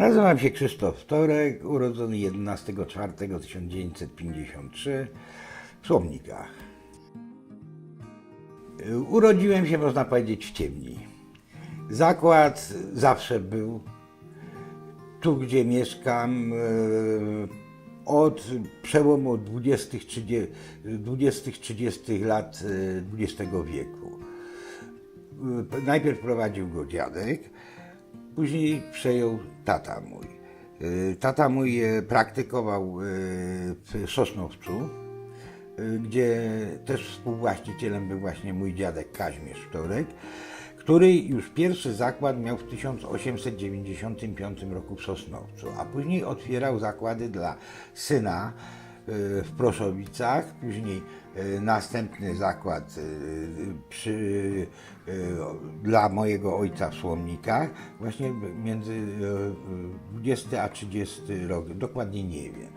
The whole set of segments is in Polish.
Nazywam się Krzysztof Torek, urodzony 11.04.1953 w Słomnikach. Urodziłem się, można powiedzieć, w ciemni. Zakład zawsze był tu, gdzie mieszkam, e, od przełomu 20-30 20-30 lat e, XX wieku. E, Najpierw prowadził go dziadek, później przejął tata mój. E, Tata mój e, praktykował e, w Sosnowcu, e, gdzie też współwłaścicielem był właśnie mój dziadek Kaźmierz Wtorek, który już pierwszy zakład miał w 1895 roku w Sosnowcu, a później otwierał zakłady dla syna w Proszowicach, później e, następny zakład e, przy, dla mojego ojca w Słomnikach, właśnie między e, 20 a 30 rok, dokładnie nie wiem.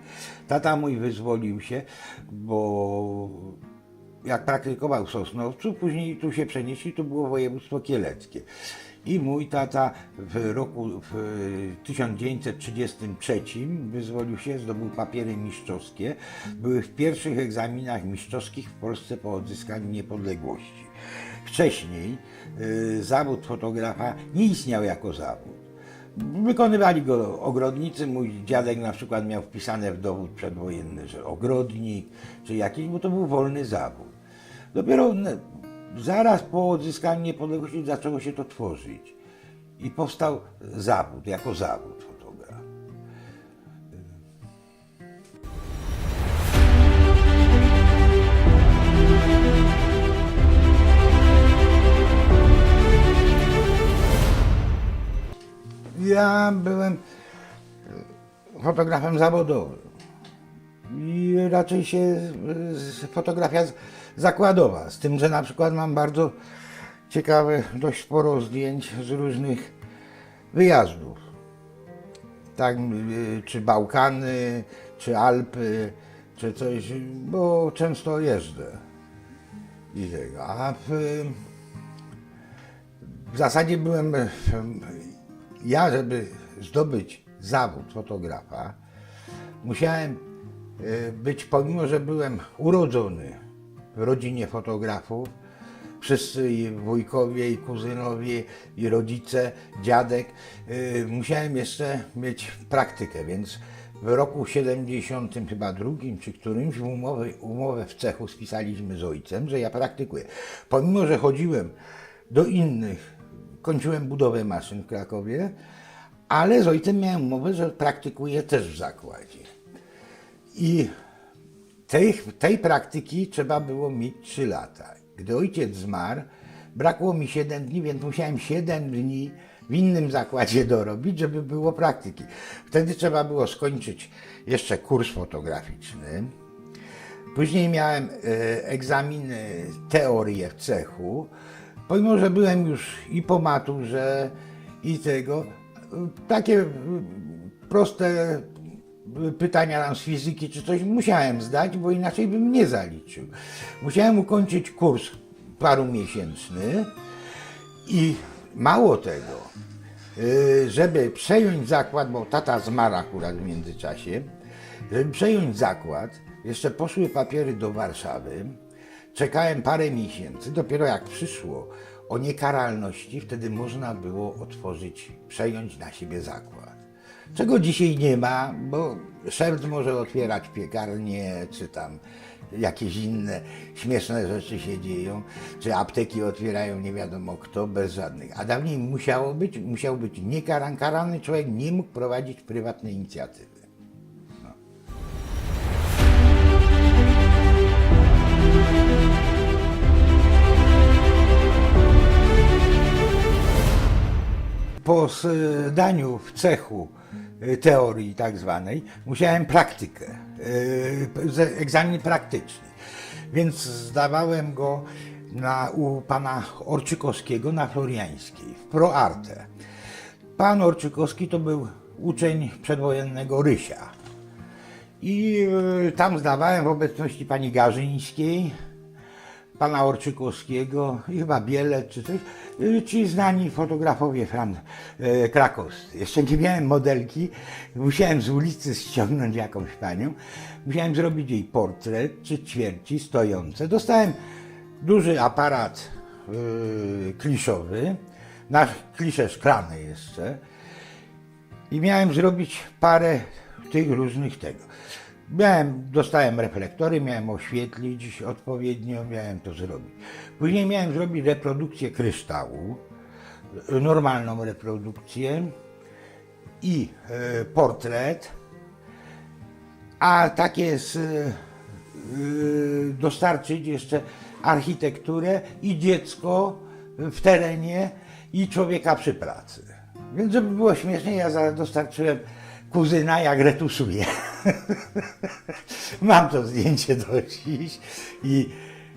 Tata mój wyzwolił się, bo jak praktykował w Sosnowcu, później tu się przenieśli, to było województwo kieleckie. I mój tata w roku w 1933 wyzwolił się, zdobył papiery mistrzowskie. Były w pierwszych egzaminach mistrzowskich w Polsce po odzyskaniu niepodległości. Wcześniej y, zawód fotografa nie istniał jako zawód. Wykonywali go ogrodnicy. Mój dziadek na przykład miał wpisane w dowód przedwojenny, że ogrodnik czy jakiś, bo to był wolny zawód. Dopiero n- zaraz po odzyskaniu niepodległości zaczęło się to tworzyć i powstał zawód, jako zawód fotograf. Ja byłem fotografem zawodowym raczej się z- fotografia zakładowa, z tym, że na przykład mam bardzo ciekawe, dość sporo zdjęć z różnych wyjazdów. Tak, e, czy Bałkany, czy Alpy, czy coś, bo często jeżdżę. A w, w zasadzie byłem, ja, żeby zdobyć zawód fotografa, musiałem być, pomimo że byłem urodzony w rodzinie fotografów, wszyscy i wujkowie, i kuzynowie, i rodzice, dziadek, e, musiałem jeszcze mieć praktykę, więc w roku 70 chyba drugim czy którymś umowę w cechu spisaliśmy z ojcem, że ja praktykuję. Pomimo, że chodziłem do innych, kończyłem budowę maszyn w Krakowie, ale z ojcem miałem umowę, że praktykuję też w zakładzie. I tej, tej praktyki trzeba było mieć 3 lata. Gdy ojciec zmarł, brakło mi 7 dni, więc musiałem 7 dni w innym zakładzie dorobić, żeby było praktyki. Wtedy trzeba było skończyć jeszcze kurs fotograficzny. Później miałem e, egzaminy, teorię w cechu. Pomimo, że byłem już i po maturze, i tego, e, takie e, proste pytania tam z fizyki czy coś musiałem zdać, bo inaczej bym nie zaliczył. Musiałem ukończyć kurs parumiesięczny i mało tego, y, żeby przejąć zakład, bo tata zmarł akurat w międzyczasie, żeby przejąć zakład, jeszcze poszły papiery do Warszawy, czekałem parę miesięcy, dopiero jak przyszło o niekaralności, wtedy można było otworzyć, przejąć na siebie zakład. Czego dzisiaj nie ma, bo szewc może otwierać piekarnię, czy tam jakieś inne śmieszne rzeczy się dzieją, czy apteki otwierają nie wiadomo kto, bez żadnych. A dawniej musiało być, musiał być niekarany, karany człowiek nie mógł prowadzić prywatnej inicjatywy. po zdaniu w cechu teorii tak zwanej, musiałem praktykę, y, egzamin praktyczny. Więc zdawałem go na, u pana Orczykowskiego na Floriańskiej, w ProArte. Pan Orczykowski to był uczeń przedwojennego Rysia. I y, tam zdawałem w obecności pani Garzyńskiej, pana Orczykowskiego i chyba Biele czy coś, y, ci znani fotografowie fran, e, krakowscy. Jeszcze nie miałem modelki, musiałem z ulicy ściągnąć jakąś panią, musiałem zrobić jej portret czy ćwierci stojące. Dostałem duży aparat y, kliszowy, na klisze szklane jeszcze i miałem zrobić parę tych różnych tego. Miałem, dostałem reflektory, miałem oświetlić odpowiednio, miałem to zrobić. Później miałem zrobić reprodukcję kryształu, normalną reprodukcję i y, portret, a takie z, y, dostarczyć jeszcze architekturę i dziecko w terenie i człowieka przy pracy. Więc żeby było śmiesznie, ja dostarczyłem kuzyna, jak retuszuje. Mam to zdjęcie do dziś i,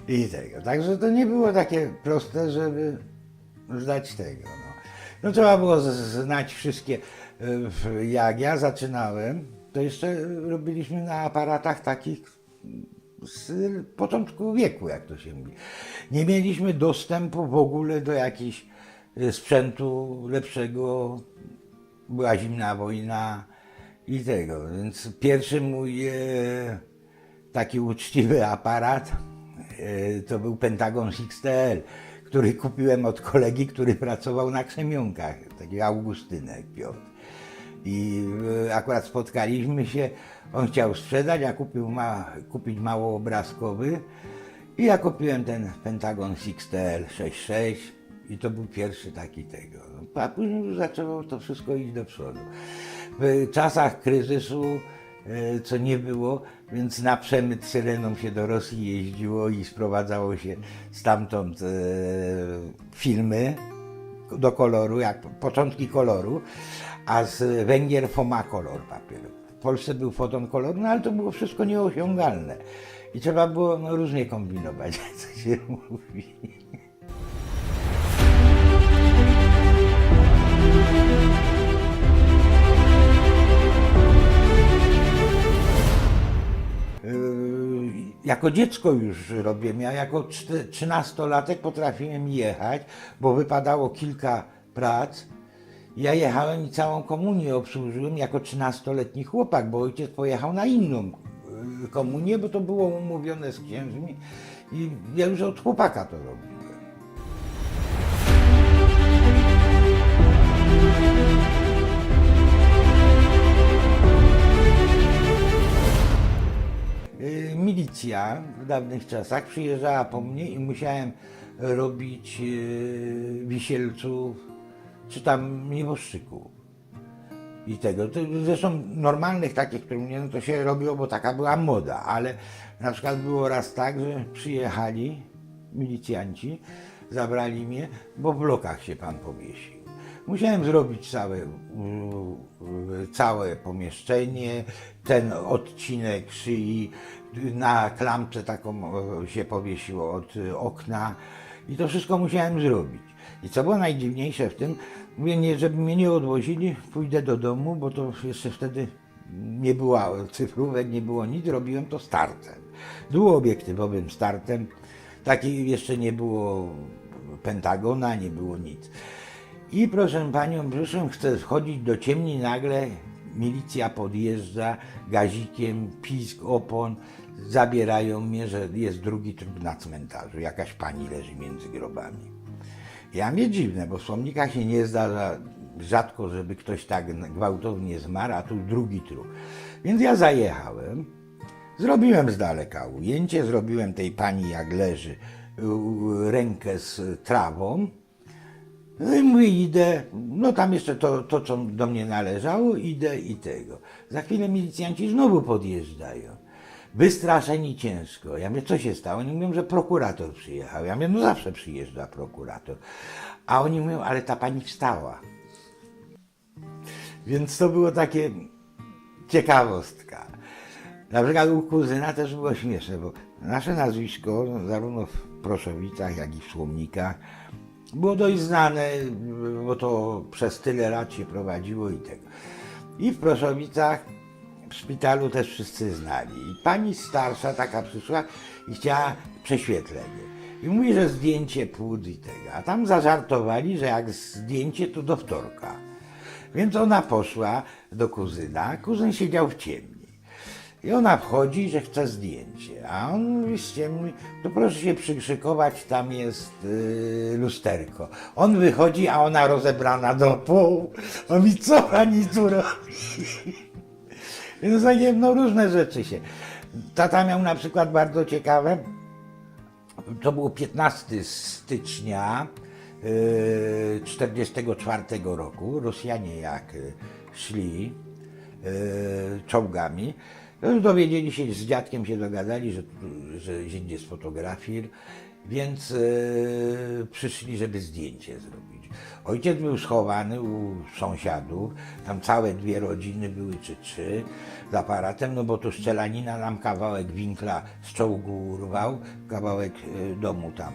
i tego. Także to nie było takie proste, żeby zdać tego. No, no trzeba było znać wszystkie. w- Jak ja zaczynałem, to jeszcze robiliśmy na aparatach takich z początku wieku, jak to się mówi. Nie mieliśmy dostępu w ogóle do jakichś y, sprzętu lepszego. Była zimna wojna i tego. Więc pierwszy mój e, taki uczciwy aparat e, to był Pentagon XTL, który kupiłem od kolegi, który pracował na Krzemionkach, taki Augustynek Piotr. I e, akurat spotkaliśmy się, on chciał sprzedać, a kupił ma, kupić mało obrazkowy. I ja kupiłem ten Pentagon XTL 6.6 i to był pierwszy taki tego. A później już zaczęło to wszystko iść do przodu. W czasach kryzysu, e, co nie było, więc na przemyt syreną się do Rosji jeździło i sprowadzało się stamtąd e, filmy do koloru, jak początki koloru, a z Węgier Fomakolor papier. W Polsce był foton kolor, no ale to było wszystko nieosiągalne. I trzeba było no, różnie kombinować, to się mówi. Jako dziecko już robiłem, ja jako czte- trzynastolatek potrafiłem jechać, bo wypadało kilka prac. Ja jechałem i całą komunię obsłużyłem jako trzynastoletni chłopak, bo ojciec pojechał na inną yy, komunię, bo to było umówione z księżmi i ja już od chłopaka to robiłem. Milicja w dawnych czasach przyjeżdżała po mnie i musiałem robić y, wisielców czy tam nieboszczyków. I tego. Zresztą normalnych takich, które mnie, no to się robiło, bo taka była moda, ale na przykład było raz tak, że przyjechali milicjanci, zabrali mnie, bo w blokach się pan powiesił. Musiałem zrobić całe, całe pomieszczenie, ten odcinek szyi, na klamce taką y, się powiesiło od y, okna i to wszystko musiałem zrobić. I co było najdziwniejsze w tym, mówię, nie, żeby mnie nie odwozili, pójdę do domu, bo to jeszcze wtedy nie było cyfrówek, nie było nic, robiłem to startem. Dwuobiektywowym startem. Taki jeszcze nie było Pentagona, nie było nic. I proszę panią, proszę, chcę wchodzić do ciemni, nagle. Milicja podjeżdża gazikiem, pisk opon, zabierają mnie, że jest drugi trup na cmentarzu, jakaś pani leży między grobami. Ja mnie dziwne, bo w Słomnikach się nie zdarza rzadko, żeby ktoś tak gwałtownie zmarł, a tu drugi trup. Więc ja zajechałem, zrobiłem z daleka ujęcie, zrobiłem tej pani jak leży rękę z trawą, no i mówię, idę, no tam jeszcze to, to, co do mnie należało, idę i tego. Za chwilę milicjanci znowu podjeżdżają. Wystraszeni ciężko. Ja mówię, co się stało? Oni mówią, że prokurator przyjechał. Ja mówię, no zawsze przyjeżdża prokurator. A oni mówią, ale ta pani wstała. Więc to było takie ciekawostka. Na przykład u kuzyna też było śmieszne, bo nasze nazwisko, zarówno w Proszowicach, jak i w Słomnikach, było dość znane, bo to przez tyle lat się prowadziło i tego. I w Proszowicach, w szpitalu też wszyscy znali. I pani starsza taka przyszła i chciała prześwietlenie. I mówi, że zdjęcie płód i tego. A tam zażartowali, że jak zdjęcie, to do wtorka. Więc ona poszła do kuzyna, kuzyn siedział w ciemni. I ona wchodzi, że chce zdjęcie, a on mówi z ciemni, to proszę się przykrzykować, tam jest y, lusterko. On wychodzi, a ona rozebrana do pół. On mi co pani tu robi? Więc takie, no różne rzeczy się. Tata miał na przykład bardzo ciekawe, to było 15 stycznia 1944 roku. Rosjanie jak y, szli y, czołgami, już dowiedzieli się, z dziadkiem się dogadali, że, że idzie z fotografii, więc y, przyszli, żeby zdjęcie zrobić. Ojciec był schowany u sąsiadów, tam całe dwie rodziny były, czy trzy, z aparatem, no bo tu strzelanina nam kawałek winkla z czołgu urwał, kawałek y, domu tam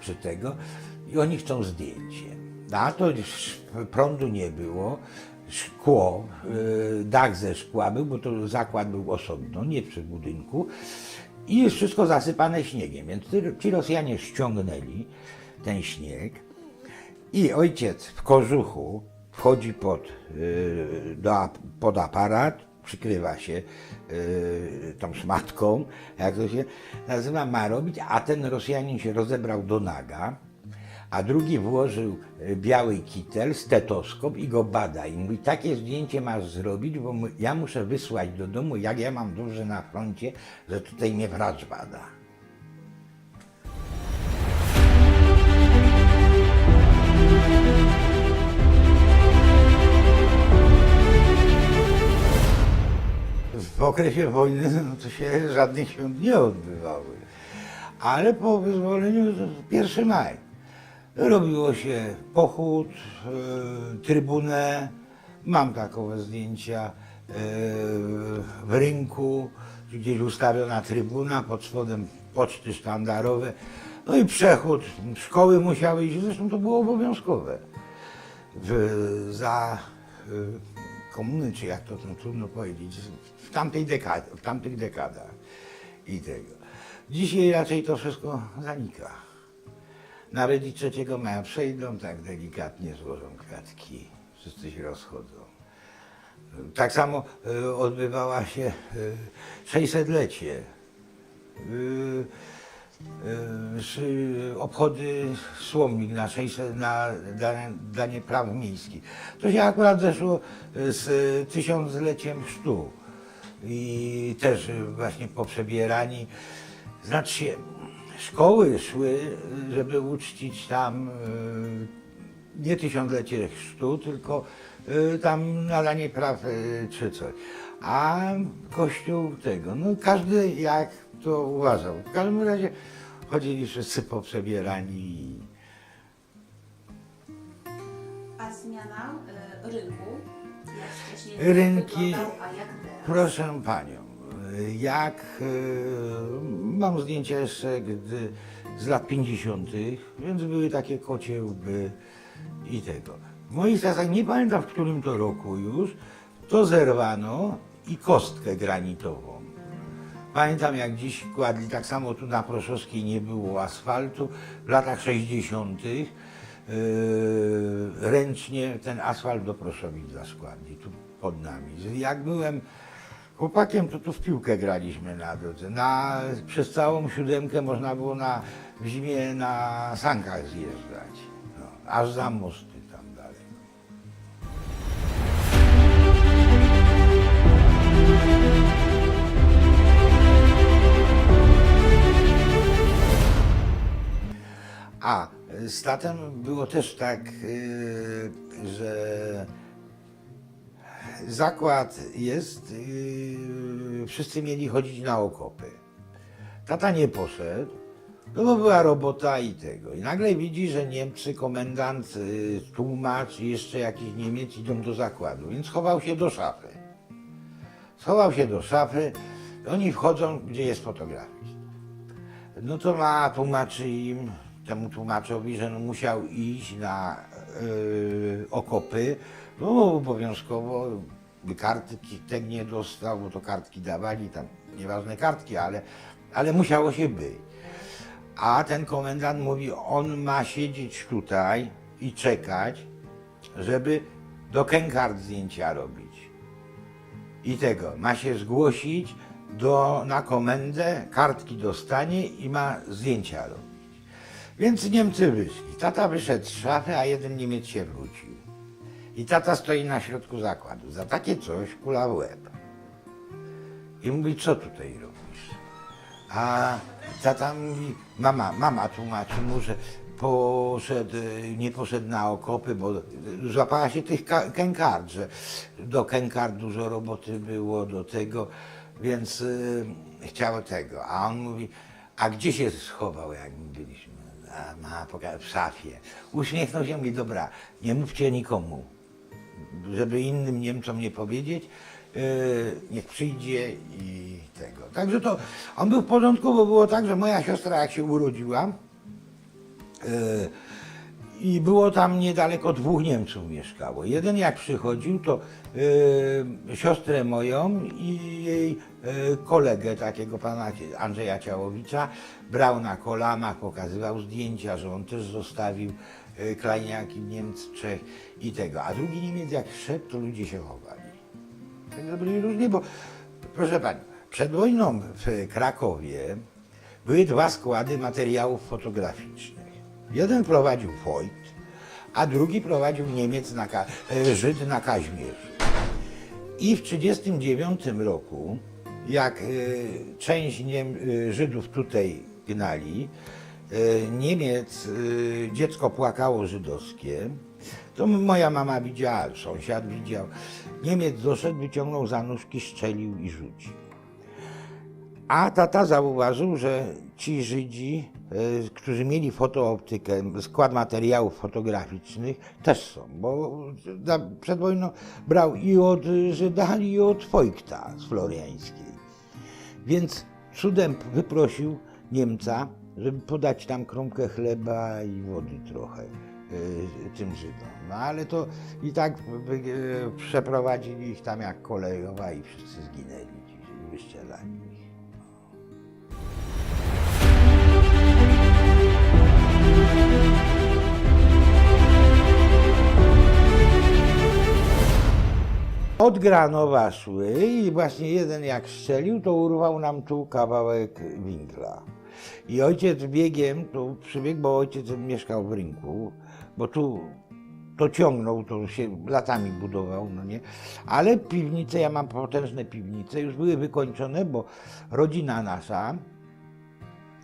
przy tego i oni chcą zdjęcie. A to prądu nie było, szkło, y, dach ze szkła był, bo to zakład był osobno, nie przy budynku. I jest wszystko zasypane śniegiem, więc ci- Rosjanie ściągnęli ten śnieg. I ojciec w kożuchu wchodzi pod, y, do, pod aparat, przykrywa się y, tą szmatką, jak to się nazywa, ma robić, a ten Rosjanin się rozebrał do naga, a drugi włożył y, biały kitel, stetoskop i go bada. I mówi, takie zdjęcie masz zrobić, bo ja muszę wysłać do domu, jak ja mam dobrze na froncie, że tutaj mnie wracz bada. w okresie wojny no to się żadnych świąt nie odbywały. Ale po wyzwoleniu to 1 maj robiło się pochód, e, trybunę. Mam takowe zdjęcia e, w rynku, gdzieś ustawiona trybuna, pod spodem poczty sztandarowe. No i przechód, szkoły musiały iść, zresztą to było obowiązkowe za y, komuny, czy jak to tam trudno powiedzieć, w, tamtej dekad, w tamtych dekadach i tego. Dzisiaj raczej to wszystko zanika. Nawet i 3 maja przejdą, tak delikatnie złożą kwiatki, wszyscy się rozchodzą. Tak samo y, odbywała się y, 600-lecie. Y, y, szy- obchody Słomnik na, 600, na danie, praw miejskich. To się akurat zeszło z tysiącleciem chrztu i też właśnie poprzebierani. Znaczy szkoły szły, żeby uczcić tam y, nie tysiąclecie chrztu, tylko y, tam nadanie praw czy coś. A kościół tego, no każdy jak to uważał. W każdym razie chodzili wszyscy poprzebierani A zmiana y, rynku, jak Rynki- wyglądał, a jak teraz? Proszę panią, jak e, mam zdjęcia jeszcze gdy, z lat 50., więc były takie kocie łby i tego. W moich czasach, nie pamiętam w którym to roku już, to zerwano i kostkę granitową. Pamiętam jak dziś kładli, tak samo tu na Proszowskiej nie było asfaltu, w latach 60. Yy, ręcznie ten asfalt do Proszowidza składli, tu pod nami. Jak byłem chłopakiem, to tu w piłkę graliśmy na drodze. Na, przez całą siódemkę można było na, w zimie na sankach zjeżdżać, no, aż za mosty tam dalej. A z tatem było też tak, yy, że zakład jest, yy, wszyscy mieli chodzić na okopy. Tata nie poszedł, no bo była robota i tego. I nagle widzi, że Niemcy, komendant, yy, tłumacz i jeszcze jakiś Niemiec idą do zakładu, więc chował się do szafy. Schował się do szafy, oni wchodzą, gdzie jest fotografista. No to ma, tłumaczy im, temu tłumaczowi, że no musiał iść na yy, okopy, no obowiązkowo kartki ten nie dostał, bo to kartki dawali, tam nieważne kartki, ale, ale musiało się być. A ten komendant mówi, on ma siedzieć tutaj i czekać, żeby do kękart zdjęcia robić. I tego, ma się zgłosić do, na komendę, kartki dostanie i ma zdjęcia robić. Więc Niemcy wyszli. Tata wyszedł z szafy, a jeden Niemiec się wrócił. I tata stoi na środku zakładu. Za takie coś kula w łeb. I mówi, co tutaj robisz? A tata mówi, mama, mama tłumaczy mu, że poszedł, nie poszedł na okopy, bo złapała się tych ka- kękart, że do kękart dużo roboty było, do tego, więc y, chciał tego. A on mówi, a gdzie się schował, jak my byliśmy? A ma w szafie. Uśmiechnął się i mówi, dobra, nie mówcie nikomu, żeby innym Niemcom nie powiedzieć, yy, niech przyjdzie i tego. Także to on był w porządku, bo było tak, że moja siostra jak się urodziła yy, i było tam niedaleko dwóch Niemców mieszkało. Jeden jak przychodził, to yy, siostrę moją i jej kolegę takiego pana Andrzeja Ciałowicza brał na kolanach, pokazywał zdjęcia, że on też zostawił yy, klejniaki Niemcy, Czech i tego. A drugi Niemiec jak szedł, to ludzie się chowali. Także byli różni, bo proszę pani, przed wojną w Krakowie były dwa składy materiałów fotograficznych. Jeden prowadził Voigt, a drugi prowadził Niemiec na, e, Żyd na Kaźmierzu. I w 1939 roku, jak e, część Niem, e, Żydów tutaj gnali, e, Niemiec, e, dziecko płakało żydowskie, to moja mama widziała, sąsiad widział. Niemiec doszedł, wyciągnął za nóżki, strzelił i rzucił. A tata zauważył, że ci Żydzi, e, którzy mieli fotooptykę, skład materiałów fotograficznych, też są, bo przed wojną brał i od Żyda, i od Wojkta z Floriańskiej. Więc cudem wyprosił Niemca, żeby podać tam kromkę chleba i wody trochę e, tym Żydom. No ale to i tak wy- e, przeprowadzili ich tam jak kolejowa i wszyscy zginęli, ci wystrzelali. Od Granowa szły i właśnie jeden jak strzelił, to urwał nam tu kawałek winkla. I ojciec biegiem tu przybiegł, bo ojciec mieszkał w rynku, bo tu to ciągnął, to się latami budował, no nie. Ale piwnice, ja mam potężne piwnice, już były wykończone, bo rodzina nasza,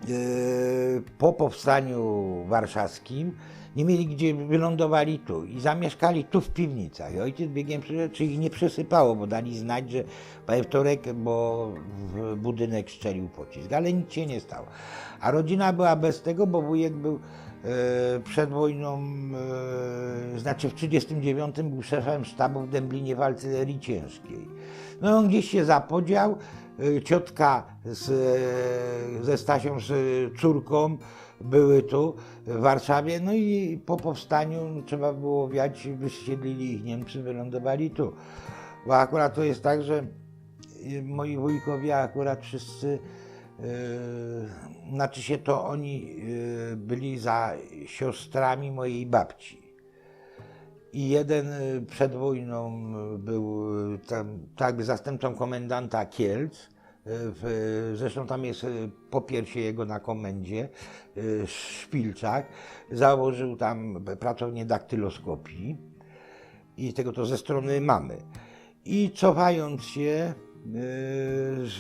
Yy, po powstaniu warszawskim nie mieli gdzie, wylądowali tu i zamieszkali tu w piwnicach. I ojciec biegiem przyszedł, czy ich nie przesypało, bo dali znać, że we wtorek, bo w budynek strzelił pocisk, ale nic się nie stało. A rodzina była bez tego, bo wujek był e, przed wojną, e, znaczy w 1939 był szefem sztabu w Dęblinie w ciężkiej. No on gdzieś się zapodział, e, ciotka z, e, ze Stasią, z córką były tu w Warszawie, no i po powstaniu no, trzeba było wiać, wysiedlili ich Niemcy, wylądowali tu. Bo akurat to jest tak, że e, moi wujkowie akurat wszyscy, e, znaczy się to oni e, byli za siostrami mojej babci. I jeden y, przed wojną y, był y, tam, tak zastępcą komendanta Kielc. Y, W, zresztą tam jest y, popiersie jego na komendzie, Szpilczak. Założył tam pracownię daktyloskopii i tego to ze strony mamy. I cofając się,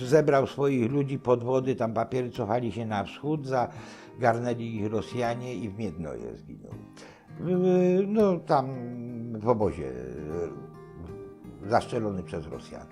zebrał swoich ludzi pod wody, tam papiery cofali się na wschód, zagarnęli ich Rosjanie i w Miednoje zginął. No tam w obozie y, zaszczelony przez Rosjan.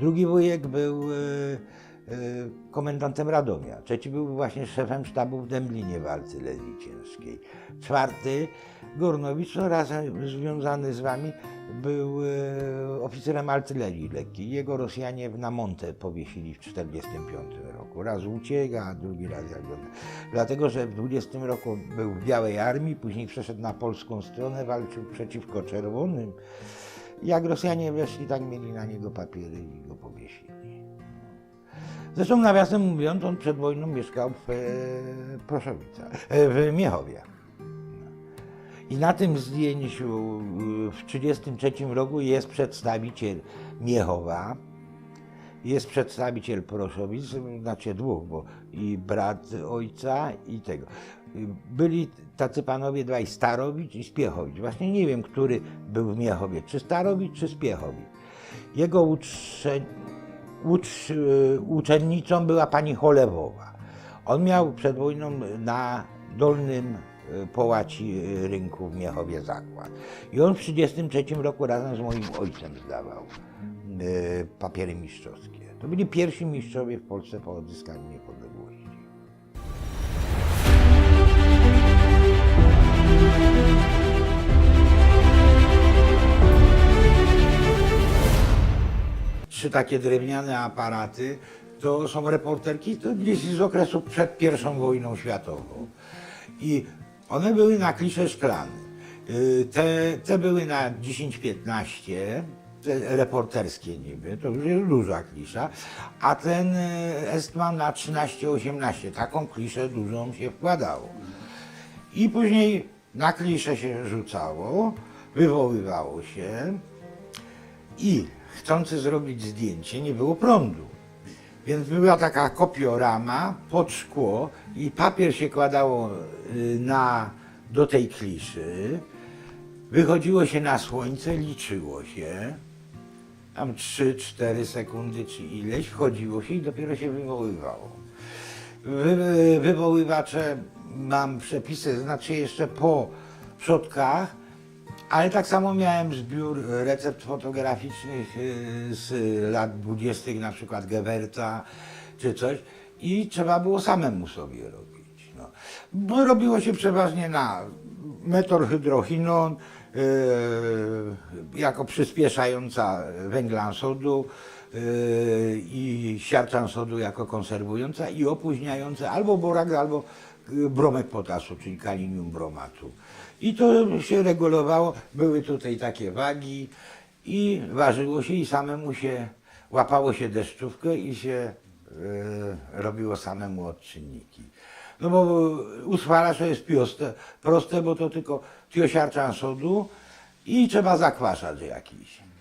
Drugi wujek był y, y, komendantem Radomia. Trzeci był właśnie szefem sztabu w Dęblinie w artylerii ciężkiej. Czwarty, Gornowicz, no razem związany z wami, był y, oficerem artylerii lekkiej. Jego Rosjanie w Namontę powiesili w 1945 roku. Raz uciekł, a drugi raz jak go... Dlatego, że w 20 roku był w Białej Armii, później przeszedł na polską stronę, walczył przeciwko czerwonym. Jak Rosjanie weszli, tak mieli na niego papiery i go powiesili. Zresztą nawiasem mówiąc, on przed wojną mieszkał w e, Proszowicach, e, w Miechowie. I na tym zdjęciu y, w 1933 roku jest przedstawiciel Miechowa, jest przedstawiciel Proszowic, znaczy dwóch, bo i brat ojca i tego. Byli tacy panowie dwaj, Starowicz i Spiechowicz. Właśnie nie wiem, który był w Miechowie, czy Starowicz, czy Spiechowicz. Jego y, uczennicą była pani Cholewowa. On miał przed wojną na dolnym y, połaci y, rynku w Miechowie zakład. I on w 1933 roku razem z moim ojcem zdawał papiery mistrzowskie. To byli pierwsi mistrzowie w Polsce po odzyskaniu niepodległości. Trzy takie drewniane aparaty to są reporterki to gdzieś z okresu przed pierwszą wojną światową. I one były na klisze szklane. Y, Te, te były na 10-15, te reporterskie niby, to już jest duża klisza, a ten y, Estman na 13-18, taką kliszę dużą się wkładało. I później na kliszę się rzucało, wywoływało się i chcący zrobić zdjęcie nie było prądu. Więc była taka kopiorama pod szkło i papier się kładało y, na, do tej kliszy. Wychodziło się na słońce, liczyło się. Tam 3-4 sekundy czy ileś, wchodziło się i dopiero się wywoływało. Wy, wywoływacze mam przepisy, znaczy jeszcze po przodkach, ale tak samo miałem zbiór recept fotograficznych y, z lat dwudziestych, na przykład Gewerta czy coś i trzeba było samemu sobie robić. No. No, robiło się przeważnie na metorhydrochinon y, jako przyspieszająca węglan sodu i siarczan sodu jako konserwująca i opóźniająca albo borak, albo bromek potasu, czyli kalinium bromatu. I to się regulowało, były tutaj takie wagi i ważyło się i samemu się, łapało się deszczówkę i się y, robiło samemu odczynniki. No bo uspalasz to jest proste, proste, bo to tylko tiosiarczan sodu i trzeba zakwaszać jakiś.